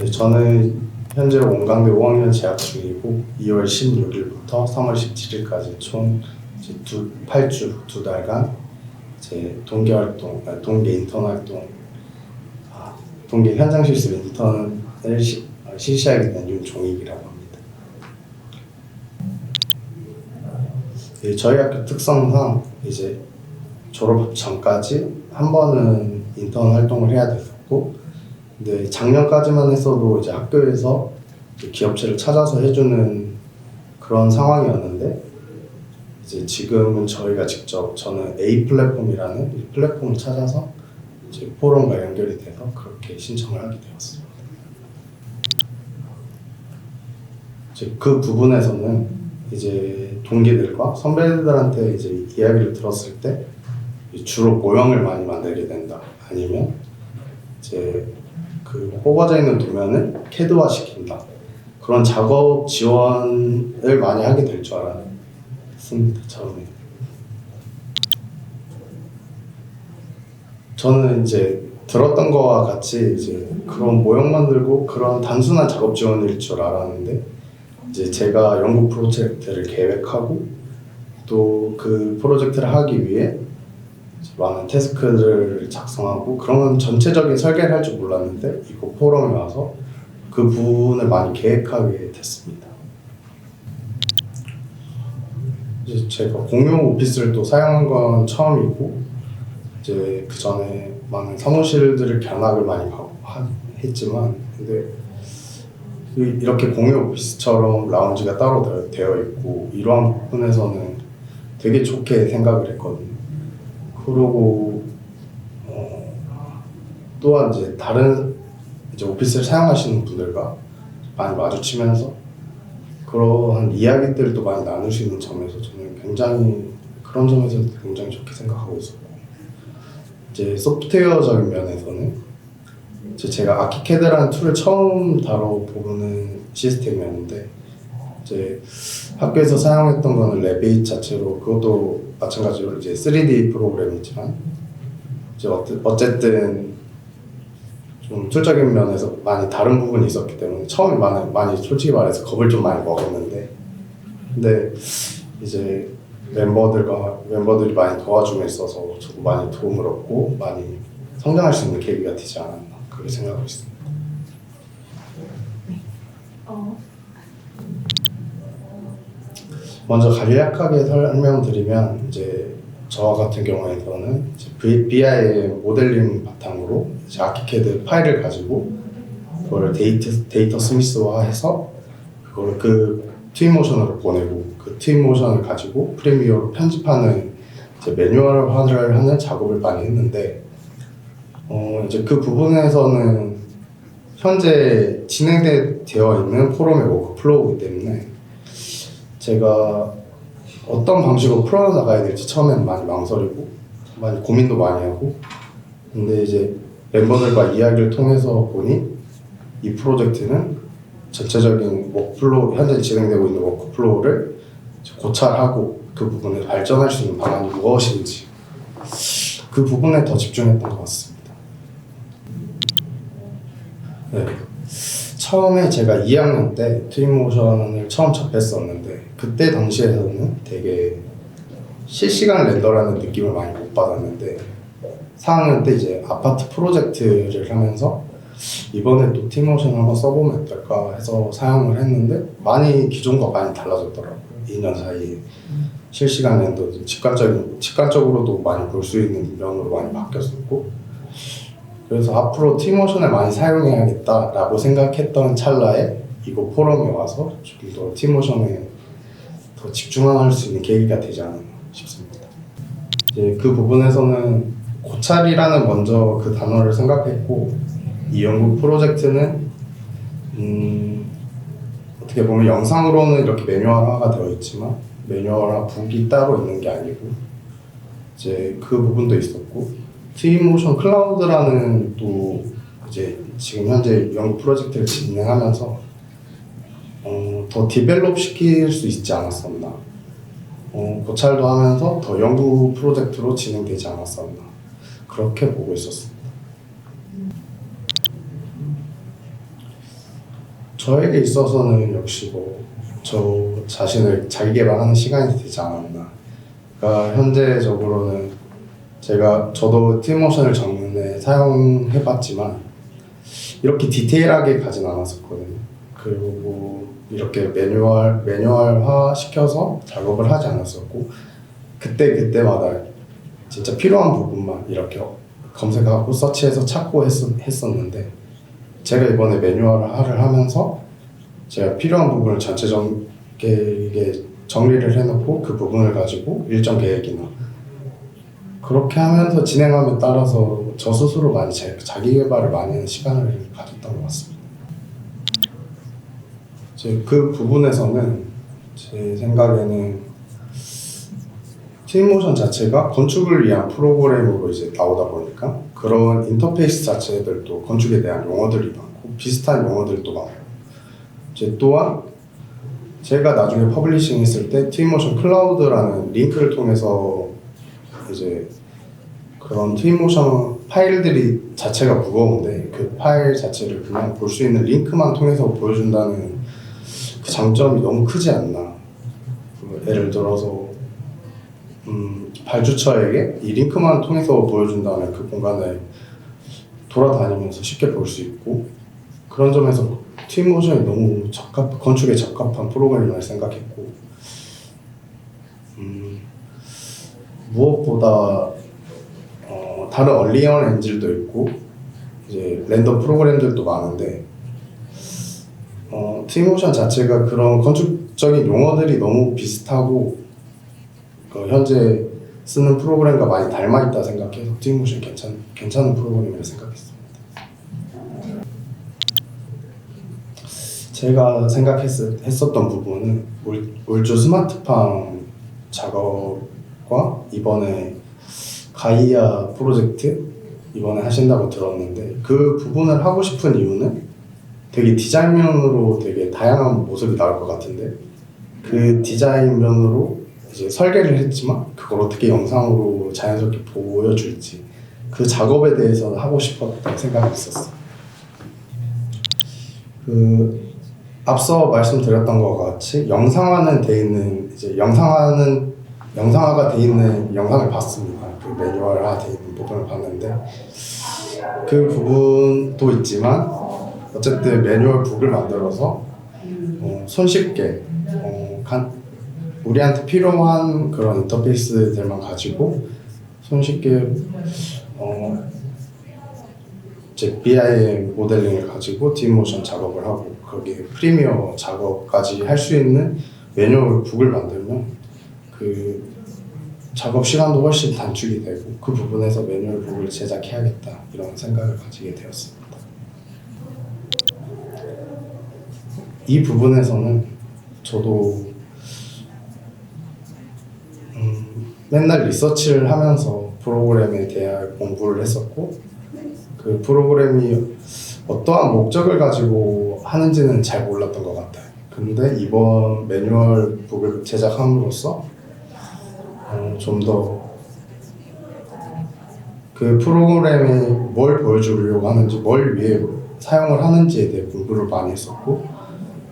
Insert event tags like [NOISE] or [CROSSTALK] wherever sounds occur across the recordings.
네, 저는 현재 원광대 5학년 재학 중이고 2월 16일부터 3월 17일까지 총 두 8주 두 달간 제 동계 활동, 아, 동계 인턴 활동, 아, 동계 현장 실습 인턴을 시, 어, 실시하게 된 윤종익이라고 합니다. 예, 저희 학교 특성상 이제 졸업 전까지 한 번은 인턴 활동을 해야 됐었고, 근데 작년까지만 했어도 이제 학교에서 기업체를 찾아서 해주는 그런 상황이었는데, 이제 지금은 저희가 직접 저는 A 플랫폼이라는 이 플랫폼을 찾아서 이제 포럼과 연결이 돼서 그렇게 신청을 하게 되었습니다. 이제 그 부분에서는 이제 동기들과 선배들한테 이제 이야기를 들었을 때 주로 모형을 많이 만들게 된다. 아니면 이제 그 뽑아져 있는 도면을 캐드화 시킨다. 그런 작업 지원을 많이 하게 될 줄 알았습니다. 처음에. 저는 이제 들었던 거와 같이 이제 그런 모형 만들고 그런 단순한 작업 지원일 줄 알았는데 이제 제가 연구 프로젝트를 계획하고 또 그 프로젝트를 하기 위해 많은 태스크를 작성하고 그런 전체적인 설계를 할 줄 몰랐는데 이거 포럼에 와서 그 부분을 많이 계획하게 됐습니다. 이제 제가 공용 오피스를 또 사용한 건 처음이고 이제 그 전에 많은 사무실들을 견학을 많이 했지만 근데 이- 이렇게 공용 오피스처럼 라운지가 따로 되어 있고 이러한 부분에서는 되게 좋게 생각을 했거든요. 그러고 어, 또한 이제 다른 이제 오피스를 사용하시는 분들과 많이 마주치면서 그러한 이야기들도 많이 나누시는 점에서 저는 굉장히 그런 점에서 굉장히 좋게 생각하고 있었고 이제 소프트웨어적인 면에서는 이제 제가 아키캐드라는 툴을 처음 다뤄보는 시스템이었는데 이제 학교에서 사용했던 거는 레베이 자체로 그것도 마찬가지로 이제 3D 프로그램이지만 이제 어쨌든 좀 툴적인 면에서 많이 다른 부분이 있었기 때문에 처음에 많이, 많이 솔직히 말해서 겁을 좀 많이 먹었는데 근데 이제 멤버들과 멤버들이 많이 도와주고 있어서 저도 많이 도움을 얻고 많이 성장할 수 있는 계기가 되지 않았나 그렇게 생각하고 있습니다. 어, 먼저 간략하게 설명드리면 이제 저와 같은 경우에는 이제 BI 모델링 바탕으로 아키캐드 파일을 가지고 그걸 데이터 데이터 스미스화해서 그걸 그 트윈모션으로 보내고 그 트윈모션을 가지고 프리미어로 편집하는 이제 매뉴얼화를 하는 작업을 많이 했는데 어 이제 그 부분에서는 현재 진행되어 있는 포럼의 워크플로우이기 때문에 제가 어떤 방식으로 풀어나가야 될지 처음에는 많이 망설이고 많이 고민도 많이 하고 근데 이제 멤버들과 이야기를 통해서 보니 이 프로젝트는 전체적인 워크플로우 현재 진행되고 있는 워크플로우를 고찰하고 그 부분을 발전할 수 있는 방안이 무엇인지 그 부분에 더 집중했던 것 같습니다. 네. 처음에 제가 2학년 때 트윈모션을 처음 접했었는데 그때 당시에서는 되게 실시간 렌더라는 느낌을 많이 못 받았는데 4학년 때 이제 아파트 프로젝트를 하면서 이번에 또 트윈모션 한번 써보면 어떨까 해서 사용을 했는데 많이 기존과 많이 달라졌더라고요. 2년 사이에. 실시간 렌더 직관적인 직관적으로도 많이 볼 수 있는 면으로 많이 바뀌었었고 그래서 앞으로 티모션을 많이 사용해야겠다라고 생각했던 찰나에 이거 포럼에 와서 좀더 티모션에 더 집중할 수 있는 계기가 되지 않았나 싶습니다. 이제 그 부분에서는 고찰이라는 먼저 그 단어를 생각했고 이 연구 프로젝트는 음, 어떻게 보면 영상으로는 이렇게 매뉴얼화가 되어 있지만 매뉴얼화 북이 따로 있는 게 아니고 이제 그 부분도 있었고 트윈모션 클라우드라는 또 이제 지금 현재 연구 프로젝트를 진행하면서 어, 더 디벨롭 시킬 수 있지 않았었나 어, 고찰도 하면서 더 연구 프로젝트로 진행되지 않았었나 그렇게 보고 있었습니다. 저에게 있어서는 역시 뭐 저 자신을 자기 개발하는 시간이 되지 않았나. 그러니까 현재적으로는 제가 저도 티모션을 정문에 사용해봤지만 이렇게 디테일하게 가진 않았었거든요. 그리고 뭐 이렇게 매뉴얼 매뉴얼화 시켜서 작업을 하지 않았었고 그때 그때마다 진짜 필요한 부분만 이렇게 검색하고 서치해서 찾고 했었, 했었는데 제가 이번에 매뉴얼화를 하면서 제가 필요한 부분을 전체적인 게 정리를 해놓고 그 부분을 가지고 일정 계획이나 그렇게 하면서 진행함에 따라서 저 스스로 많이 자, 자기 개발을 많이 하는 시간을 가졌던 것 같습니다. 이제 그 부분에서는 제 생각에는 트윈모션 자체가 건축을 위한 프로그램으로 이제 나오다 보니까 그런 인터페이스 자체들도 건축에 대한 용어들이 많고 비슷한 용어들도 많고 이제 또한 제가 나중에 퍼블리싱 했을 때 트윈모션 클라우드라는 링크를 통해서 이제 그런 트윈모션 파일들이 자체가 무거운데 그 파일 자체를 그냥 볼 수 있는 링크만 통해서 보여준다는 그 장점이 너무 크지 않나. 그 예를 들어서 음, 발주처에게 이 링크만 통해서 보여준다면 그 공간을 돌아다니면서 쉽게 볼 수 있고 그런 점에서 트윈모션이 너무 적합 건축에 적합한 프로그램이라 생각했고 음, 무엇보다 어, 다른 얼리언 엔진도 있고 이제 렌더 프로그램들도 많은데 어, 트윈모션 자체가 그런 건축적인 용어들이 너무 비슷하고 그 현재 쓰는 프로그램과 많이 닮아 있다 생각해서 트윈모션 괜찮 괜찮은 프로그램이라 생각했습니다. 제가 생각했었던 부분은 올, 올주 스마트팜 작업과 이번에 가이아 프로젝트 이번에 하신다고 들었는데 그 부분을 하고 싶은 이유는 되게 디자인면으로 되게 다양한 모습이 나올 것 같은데 그 디자인면으로 이제 설계를 했지만 그걸 어떻게 영상으로 자연스럽게 보여줄지 그 작업에 대해서 하고 싶었던 생각이 있었어요. 그 앞서 말씀드렸던 것 같이 영상화는 돼 있는 이제 영상화는 영상화가 돼 있는 영상을 봤습니다. 그 매뉴얼화 돼 있는 부분을 봤는데 그 부분도 있지만 어쨌든 매뉴얼 북을 만들어서 어, 손쉽게 어, 간, 우리한테 필요한 그런 인터페이스들만 가지고 손쉽게 어, 제 BIM 모델링을 가지고 뒷모션 작업을 하고 거기에 프리미어 작업까지 할 수 있는 매뉴얼 북을 만들면 그 작업 시간도 훨씬 단축이 되고 그 부분에서 매뉴얼 북을 제작해야겠다 이런 생각을 가지게 되었습니다. 이 부분에서는 저도 음, 맨날 리서치를 하면서 프로그램에 대한 공부를 했었고 그 프로그램이 어떠한 목적을 가지고 하는지는 잘 몰랐던 것 같아요. 근데 이번 매뉴얼 북을 제작함으로써 어, 좀 더 그 프로그램이 뭘 보여주려고 하는지, 뭘 위해 사용을 하는지에 대해 공부를 많이 했었고,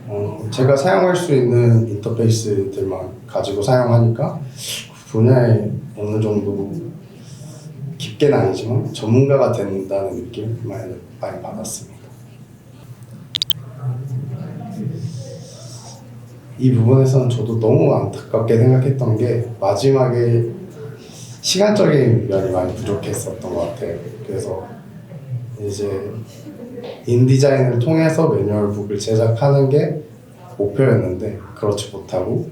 어, 제가 사용할 수 있는 인터페이스들만 가지고 사용하니까 그 분야에 어느 정도 깊게는 아니지만 전문가가 된다는 느낌을 많이, 많이 받았습니다. 이 부분에서는 저도 너무 안타깝게 생각했던 게 마지막에 시간적인 면이 많이 부족했었던 것 같아요. 그래서 이제 인디자인을 통해서 매뉴얼북을 제작하는 게 목표였는데 그렇지 못하고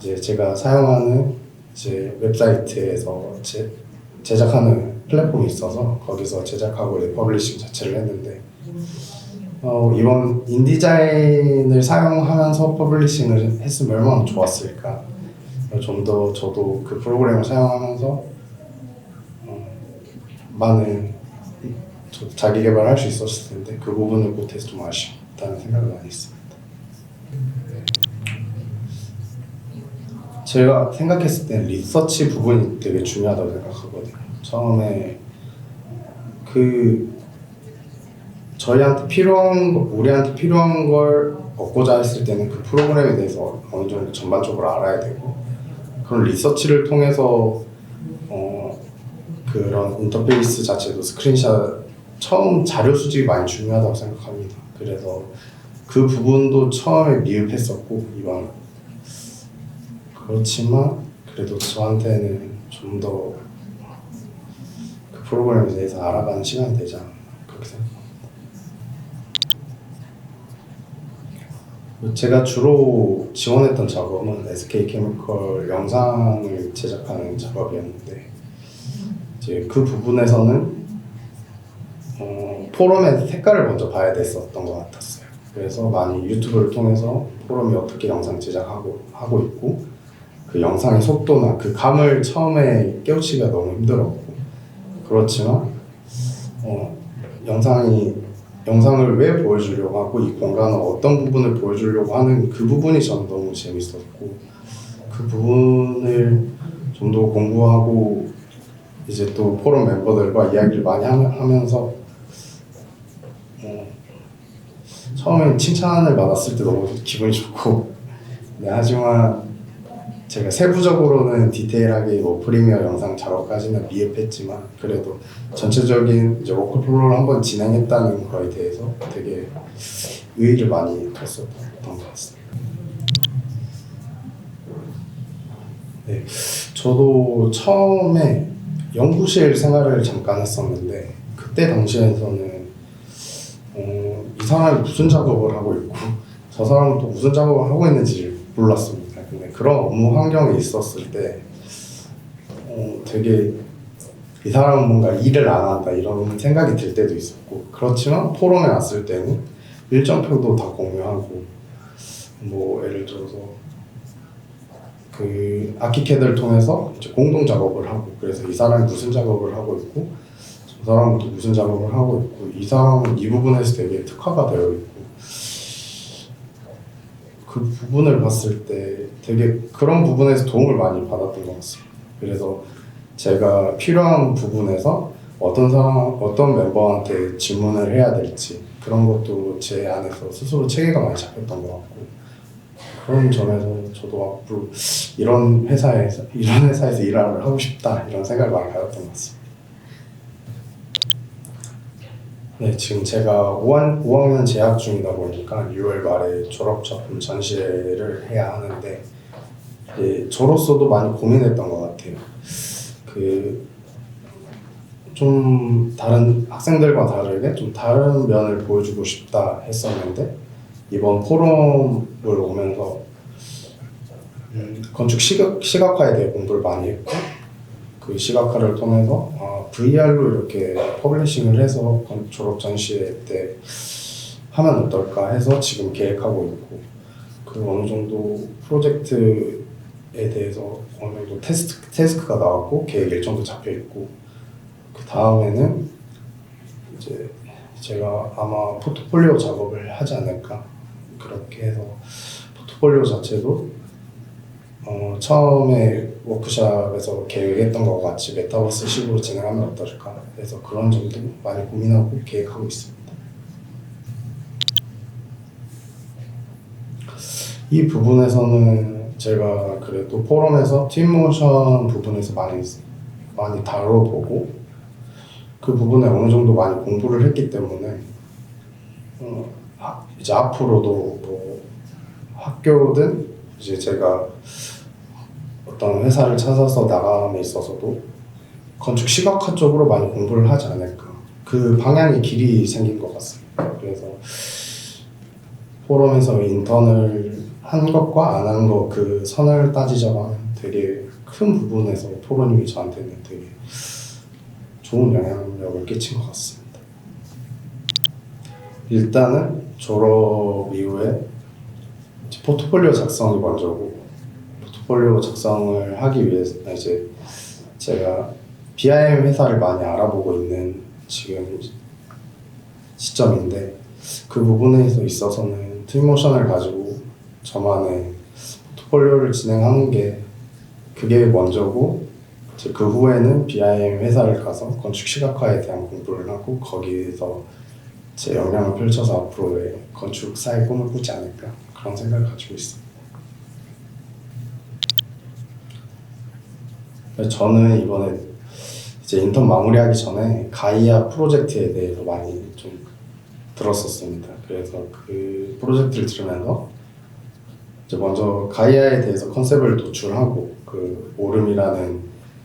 이제 제가 사용하는 이제 웹사이트에서 제, 제작하는 플랫폼이 있어서 거기서 제작하고 이제 퍼블리싱 자체를 했는데 어, 이번 인디자인을 사용하면서 퍼블리싱을 했으면 얼마나 좋았을까 좀 더 저도 그 프로그램을 사용하면서 어, 많은 저 자기 개발할 수 있었을 텐데 그 부분을 못해서 좀 아쉽다는 생각을 많이 했습니다. 제가 생각했을 때 리서치 부분이 되게 중요하다고 생각하거든요. 처음에 그 저희한테 필요한 거- 우리한테 필요한 걸 얻고자 했을 때는 그 프로그램에 대해서 어느 정도 전반적으로 알아야 되고 그런 리서치를 통해서 어, 그런 인터페이스 자체도 스크린샷 처음 자료 수집이 많이 중요하다고 생각합니다. 그래서 그 부분도 처음에 미흡했었고 이번 그렇지만 그래도 저한테는 좀 더 그 프로그램에 대해서 알아가는 시간이 되지 않았나 그렇게 생각합니다. 제가 주로 지원했던 작업은 SK 케미컬 영상을 제작하는 작업이었는데 이제 그 부분에서는 어, 포럼의 색깔을 먼저 봐야 됐었던 것 같았어요. 그래서 많이 유튜브를 통해서 포럼이 어떻게 영상 제작하고 하고 있고 그 영상의 속도나 그 감을 처음에 깨우치기가 너무 힘들었고 그렇지만 어, 영상이 영상을 왜 보여주려고 하고 이 공간은 어떤 부분을 보여주려고 하는 그 부분이 저는 너무 재밌었고 그 부분을 좀 더 공부하고 이제 또 포럼 멤버들과 이야기를 많이 하- 하면서 어, 처음에 칭찬을 받았을 때 너무 기분이 좋고 [LAUGHS] 네, 하지만 제가 세부적으로는 디테일하게 뭐 프리미어 영상 작업까지는 미흡했지만 그래도 전체적인 이제 워크플로우를 한번 진행했다는 거에 대해서 되게 의의를 많이 뒀었던 것 같습니다. 네, 저도 처음에 연구실 생활을 잠깐 했었는데 그때 당시에서는 어, 이 사람이 무슨 작업을 하고 있고 저 사람은 또 무슨 작업을 하고 있는지 몰랐습니다. 그런 업무 환경에 있었을 때 어, 되게 이 사람은 뭔가 일을 안 한다 이런 생각이 들 때도 있었고 그렇지만 포럼에 왔을 때는 일정표도 다 공유하고 뭐 예를 들어서 그 아키캐드를 통해서 공동 작업을 하고 그래서 이 사람이 무슨 작업을 하고 있고 저 사람은 또 무슨 작업을 하고 있고 이 사람은 이 부분에서 되게 특화가 되어 있고 그 부분을 봤을 때 되게 그런 부분에서 도움을 많이 받았던 것 같습니다. 그래서 제가 필요한 부분에서 어떤 사람, 어떤 멤버한테 질문을 해야 될지 그런 것도 제 안에서 스스로 체계가 많이 잡혔던 것 같고 그런 점에서 저도 앞으로 이런 회사에서 이런 회사에서 일을 하고 싶다 이런 생각을 많이 가졌던 것 같습니다. 네, 지금 제가 5학, 5학년 재학 중이다 보니까 6월 말에 졸업 작품 전시회를 해야 하는데 예, 저로서도 많이 고민했던 것 같아요. 그 좀 다른 학생들과 다르게 좀 다른 면을 보여주고 싶다 했었는데 이번 포럼을 오면서 음, 건축 시각, 시각화에 대해 공부를 많이 했고 그 시각화를 통해서 아, VR로 이렇게 퍼블리싱을 해서 건- 졸업 전시회 때 하면 어떨까 해서 지금 계획하고 있고 그 어느 정도 프로젝트에 대해서 어느 정도 테스트, 테스트가 나왔고 계획 일정도 잡혀 있고 그 다음에는 이제 제가 아마 포트폴리오 작업을 하지 않을까 그렇게 해서 포트폴리오 자체도 어, 처음에 워크샵에서 계획했던 것 같이 메타버스 식으로 진행하면 어떨까 해서 그런 점도 많이 고민하고 계획하고 있습니다. 이 부분에서는 제가 그래도 포럼에서 팀모션 부분에서 많이 많이 다뤄보고 그 부분에 어느 정도 많이 공부를 했기 때문에 어, 하- 이제 앞으로도 뭐 학교든 이제 제가 어떤 회사를 찾아서 나감에 있어서도 건축 시각화 쪽으로 많이 공부를 하지 않을까 그 방향의 길이 생긴 것 같습니다. 그래서 포럼에서 인턴을 한 것과 안 한 것 그 선을 따지자면 되게 큰 부분에서 포로님이 저한테는 되게 좋은 영향력을 끼친 것 같습니다. 일단은 졸업 이후에 포트폴리오 작성이 먼저고 포트폴리오 작성을 하기 위해서 이제 제가 BIM 회사를 많이 알아보고 있는 지금 시점인데 그 부분에서 있어서는 트위모션을 가지고 저만의 포트폴리오를 진행하는 게 그게 먼저고 이제 그 후에는 BIM 회사를 가서 건축 시각화에 대한 공부를 하고 거기에서 제 역량을 펼쳐서 앞으로의 건축사의 꿈을 꾸지 않을까 그런 생각을 가지고 있습니다. 저는 이번에 이제 인턴 마무리하기 전에 가이아 프로젝트에 대해서 많이 좀 들었었습니다. 그래서 그 프로젝트를 들으면서 이제 먼저 가이아에 대해서 컨셉을 도출하고 그 오름이라는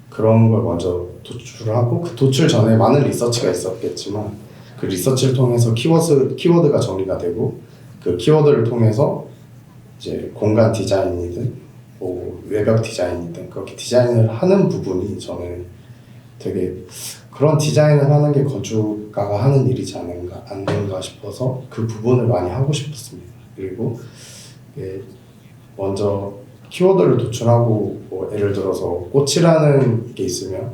그런 걸 먼저 도출하고 그 도출 전에 많은 리서치가 있었겠지만 그 리서치를 통해서 키워드 키워드가 정리가 되고 그 키워드를 통해서 이제 공간 디자인이든 뭐 외벽 디자인이든 그렇게 디자인을 하는 부분이 저는 되게 그런 디자인을 하는 게 건축가가 하는 일이지 않은가 않는가 싶어서 그 부분을 많이 하고 싶었습니다. 그리고 먼저 키워드를 도출하고 뭐 예를 들어서 꽃이라는 게 있으면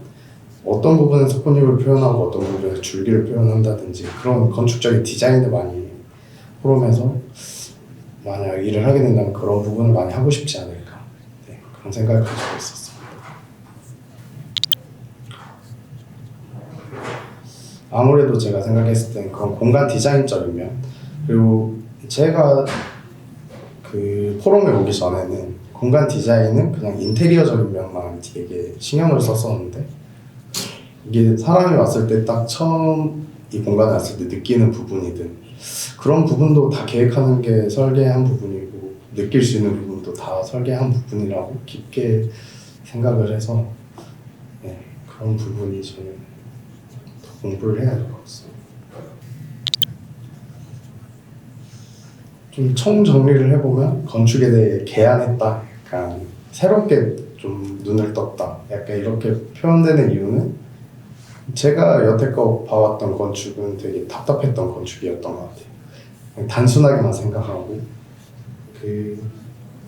어떤 부분에서 꽃잎을 표현하고 어떤 부분에서 줄기를 표현한다든지 그런 건축적인 디자인을 많이 포럼에서 만약 일을 하게 된다면 그런 부분을 많이 하고 싶지 네, 그런 생각을 가지고 있었습니다. 아무래도 제가 생각했을 땐 그런 공간 디자인적인 면 그리고 제가 그 포럼에 오기 전에는 공간 디자인은 그냥 인테리어적인 면만 되게 신경을 썼었는데 이게 사람이 왔을 때 딱 처음 이 공간에 왔을 때 느끼는 부분이든 그런 부분도 다 계획하는 게 설계한 부분이고 느낄 수 있는 부분도 다 설계한 부분이라고 깊게 생각을 해서 네, 그런 부분이 저는 더 공부를 해야 될 것 같습니다. 좀 총 정리를 해보면 건축에 대해 개안했다, 약간 새롭게 좀 눈을 떴다, 약간 이렇게 표현되는 이유는 제가 여태껏 봐왔던 건축은 되게 답답했던 건축이었던 것 같아요. 단순하게만 생각하고 그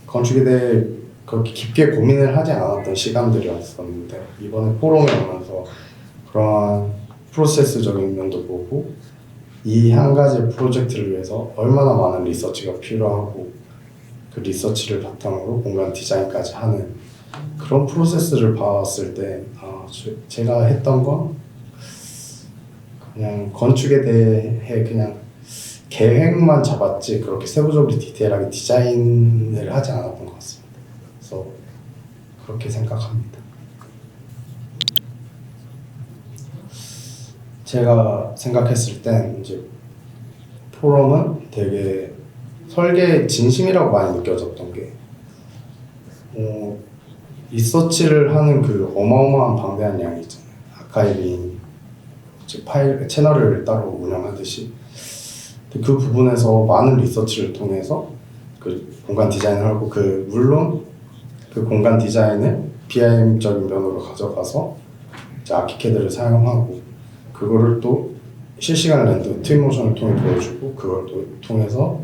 건축에 대해 그렇게 깊게 고민을 하지 않았던 시간들이었었는데 이번에 포럼에 오면서 그러한 프로세스적인 면도 보고 이 한 가지 프로젝트를 위해서 얼마나 많은 리서치가 필요하고 그 리서치를 바탕으로 공간 디자인까지 하는 그런 프로세스를 봤을 때 아, 저- 제가 했던 건 그냥 건축에 대해 그냥 계획만 잡았지 그렇게 세부적으로 디테일하게 디자인을 하지 않았던 것 같습니다. 그래서 그렇게 생각합니다. 제가 생각했을 땐 이제 포럼은 되게 설계 진심이라고 많이 느껴졌던 게 어, 리서치를 하는 그 어마어마한 방대한 양이 있잖아요. 아카이빙 즉 파일 채널을 따로 운영하듯이 그 부분에서 많은 리서치를 통해서 그 공간 디자인을 하고 그 물론 그 공간 디자인을 BIM적인 면으로 가져가서 이제 아키캐드를 사용하고 그거를 또 실시간 렌더 트윈모션을 통해 보여주고 그걸 또 통해서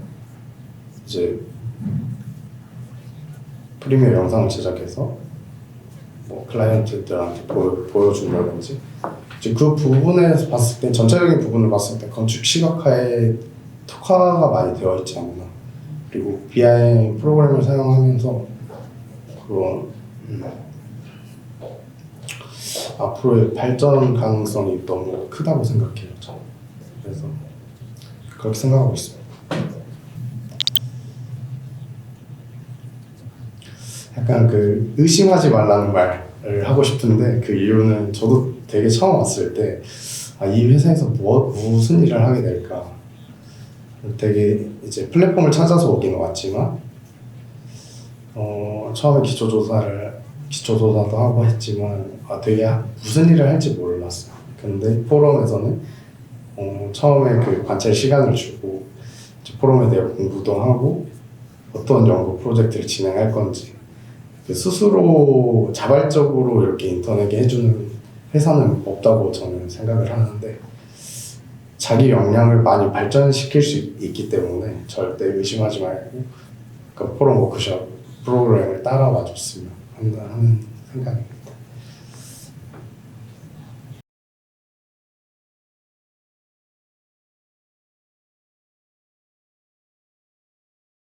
이제 프리미어 영상을 제작해서 뭐 클라이언트들한테 보여, 보여준다든지. 이제 그 부분에서 봤을 때 전체적인 부분을 봤을 때 건축 시각화에 특화가 많이 되어 있지 않나. 그리고 BIM 프로그램을 사용하면서 그런 음, 앞으로의 발전 가능성이 너무 크다고 생각해요 저는. 그래서 그렇게 생각하고 있습니다. 약간 그 의심하지 말라는 말을 하고 싶은데 그 이유는 저도 되게 처음 왔을 때 아, 이 회사에서 뭐, 무슨 일을 하게 될까 되게 이제 플랫폼을 찾아서 오기는 왔지만 어, 처음에 기초조사를 기초조사도 하고 했지만 아, 되게 무슨 일을 할지 몰랐어요. 근데 포럼에서는 어, 처음에 그 관찰 시간을 주고 포럼에 대해 공부도 하고 어떤 연구 프로젝트를 진행할 건지 그 스스로 자발적으로 이렇게 인턴에게 해주는 회사는 없다고 저는 생각을 하는데 자기 역량을 많이 발전시킬 수 있기 때문에 절대 의심하지 말고 그 포럼 워크숍 프로그램을 따라와 줬으면 한다 하는 생각입니다.